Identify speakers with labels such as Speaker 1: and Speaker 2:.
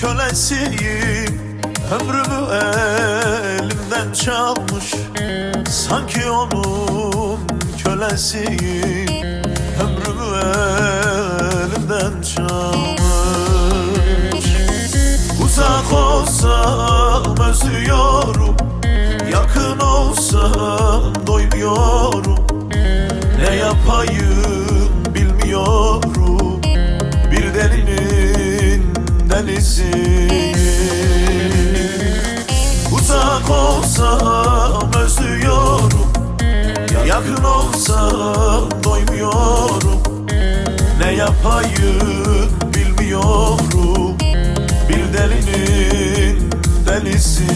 Speaker 1: kölesiyim. Ömrümü elimden çalmış. Sanki onun kölesiyim. Ömrümü elimden çalmış. Uzak olsam özlüyorum. Yakın olsam doymuyorum. Ne yapayım delisi Uzak olsam özlüyorum. Yakın olsam doymuyorum. Ne yapayım bilmiyorum. Bir delinin delisi